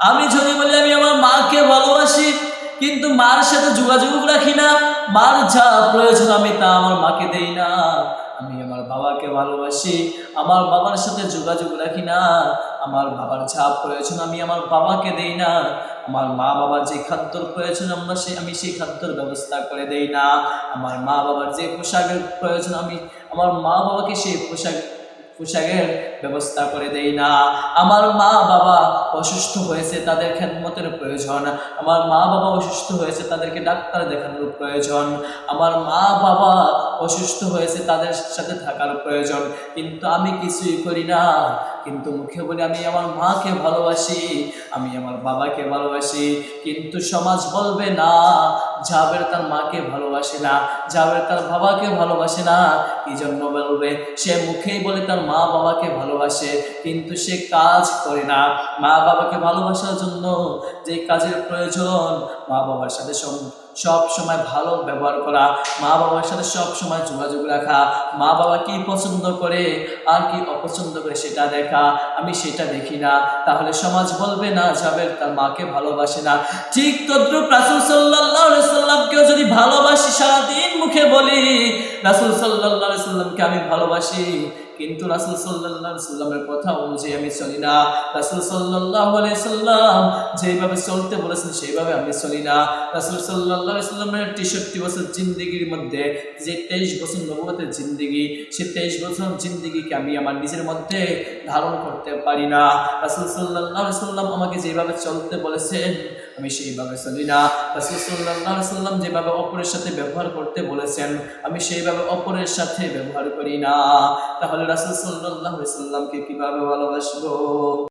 আমি যদি বলি আমি আমার মাকে ভালোবাসি, কিন্তু মার সাথে যোগাযোগ রাখি না, মার যা প্রয়োজন আমি তা আমার মাকে দেই না। আমি আমার বাবাকে ভালোবাসি, আমার বাবার সাথে যোগাযোগ রাখি না, আমার বাবার যা প্রয়োজন আমি আমার বাবাকে দেই না, আমার মা বাবার যে খাদ্যর প্রয়োজন আমরা সে আমি সেই খাদ্যর ব্যবস্থা করে দেই না, আমার মা বাবার যে পোশাকের প্রয়োজন আমি আমার মা বাবাকে সেই পোশাক পোশাকের ব্যবস্থা করে দেই না। আমার মা বাবা অসুস্থ হয়েছে, তাদের খেদমতের প্রয়োজন। আমার মা বাবা অসুস্থ হয়েছে, তাদেরকে ডাক্তার দেখানোর প্রয়োজন। আমার মা বাবা অসুস্থ হয়েছে, তাদের সাথে থাকার প্রয়োজন। কিন্তু আমি কিছুই করি না। কিন্তু মুখে বলি, আমি আমার মাকে ভালোবাসি, আমি আমার বাবাকে ভালোবাসি। কিন্তু সমাজ বলবে, না, জাবের তার মাকে ভালোবাসে না, জাবের তার বাবাকে ভালোবাসে না। কি জন্য বলবে? সে মুখেই বলে, তার মা বাবাকে ভালোবাসে। কিন্তু সে কাজ করে না। মা বাবাকে ভালোবাসার জন্য যে কাজের প্রয়োজন, মা বাবার সাথে সম- সব সময় ভালো ব্যবহার করা মা বাবার সাথে সব সময় যোগাযোগ রাখা মা বাবা কি পছন্দ করে আর কি অপছন্দ করে সেটা দেখা, আমি সেটা দেখি না। তাহলে সমাজ বলবে না, যাবে তার মাকে ভালোবাসে না। ঠিক তদ্রুপ রাসুল সাল্লাহ সাল্লামকেও যদি ভালোবাসি সারাদিন মুখে বলি, রাসুল সাল্লাহ সাল্লামকে আমি ভালোবাসি কিন্তু রাসুল সাল্লাহ সাল্লামের কথা অনুযায়ী আমি চলি না। রাসুল সাল্লাহ সাল্লাম যেভাবে চলতে বলেছেন, সেইভাবে আমি চলি না। রাসুল সাল্লাহ সাল্লামের তেষট্টি বছর জিন্দিগির মধ্যে যে তেইশ বছর নবতের জিন্দিগি, সে তেইশ বছর জিন্দিগিকে আমি আমার নিজের মধ্যে ধারণ করতে পারি না। রাসুল সাল্লাহ সাল্লাম আমাকে যেভাবে চলতে বলেছেন, আমি সেইভাবে চলি না। রাসুল সাল্লাহ সাল্লাম যেভাবে অপরের সাথে ব্যবহার করতে বলেছেন, আমি সেইভাবে অপরের সাথে ব্যবহার করি না। তাহলে রাসুল সাল্লাহ সাল্লামকে কীভাবে ভালোবাসবো?